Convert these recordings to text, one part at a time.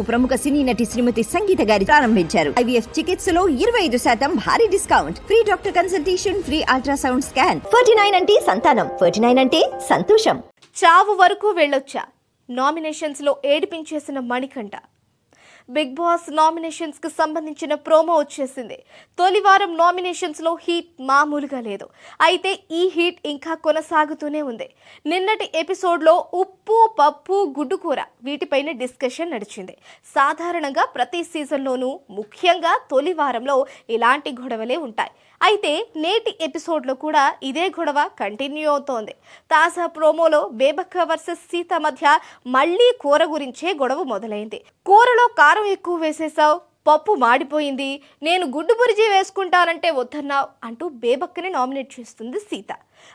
ప్రముఖ సినీ నటి శ్రీమతి సంగీత గారి ప్రారంభించారు. ఐవీఎఫ్ చికిత్సలో ఇరవై ఐదు శాతం భారీ discount. Free doctor consultation free ultrasound scan. Forty nine అంటే సంతానం. ఫోర్టీ నైన్ అంటే సంతోషం. చావు వరకు వెళ్ళొచ్చా? నామినేషన్స్లో ఏడిపించేసిన మణికంఠ. బిగ్ బాస్ నామినేషన్స్కు సంబంధించిన ప్రోమో వచ్చేసింది. తొలి వారం నామినేషన్స్లో హీట్ మామూలుగా లేదు. అయితే ఈ హీట్ ఇంకా కొనసాగుతూనే ఉంది. నిన్నటి ఎపిసోడ్లో ఉప్పు పప్పు గుడ్డు కూర వీటిపైన డిస్కషన్ నడిచింది. సాధారణంగా ప్రతి సీజన్లోనూ ముఖ్యంగా తొలి వారంలో ఇలాంటి గొడవలే ఉంటాయి. అయితే నేటి ఎపిసోడ్లో కూడా ఇదే గొడవ కంటిన్యూ అవుతోంది. తాజా ప్రోమోలో బేబక్క వర్సెస్ సీత మధ్య మళ్ళీ కూర గురించే గొడవ మొదలైంది. కూరలో కా కారం ఎక్కువ వేసేసావు పప్పు మాడిపోయింది నేను గుడ్డు బురిజీ వేసుకుంటానంటే వద్దన్నావు అంటూ బేబక్కని నామినేట్ చేస్తుంది సీత.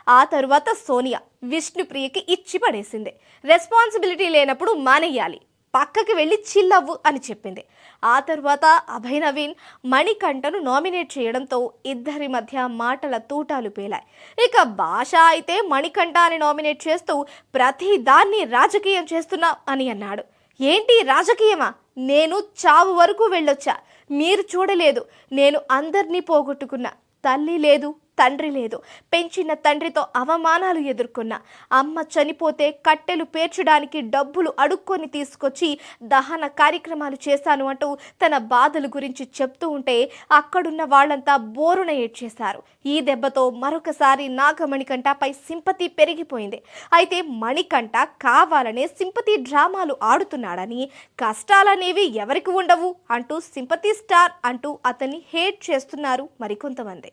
ఆ తరువాత సోనియా విష్ణుప్రియకి ఇచ్చి పడేసింది. రెస్పాన్సిబిలిటీ లేనప్పుడు మానేయాలి. పక్కకి వెళ్ళి చిల్లవ్వు అని చెప్పింది. ఆ తర్వాత అభయ్ నవీన్ మణికంఠను నామినేట్ చేయడంతో ఇద్దరి మధ్య మాటల తూటాలు పేలాయి. ఇక భాష అయితే మణికంఠ అని నామినేట్ చేస్తూ ప్రతి దాన్ని రాజకీయం చేస్తున్నా అని అన్నాడు. ఏంటి రాజకీయమా? నేను చావు వరకు వెళ్ళొచ్చా? మీరు చూడలేదు. నేను అందరినీ పోగొట్టుకున్నా. తల్లి లేదు. తండ్రి లేదు. పెంచిన తండ్రితో అవమానాలు ఎదుర్కొన్న. అమ్మ చనిపోతే కట్టెలు పేర్చడానికి డబ్బులు అడుక్కొని తీసుకొచ్చి దహన కార్యక్రమాలు చేశాను అంటూ తన బాధల గురించి చెప్తూ ఉంటే అక్కడున్న వాళ్ళంతా బోరున ఏడ్చేశారు. ఈ దెబ్బతో మరొకసారి నాగమణికంఠపై సింపతి పెరిగిపోయింది. అయితే మణికంఠ కావాలనే సింపతి డ్రామాలు ఆడుతున్నాడని కష్టాలనేవి ఎవరికి ఉండవు అంటూ సింపతి స్టార్ అంటూ అతన్ని హేట్ చేస్తున్నారు మరికొంతమంది.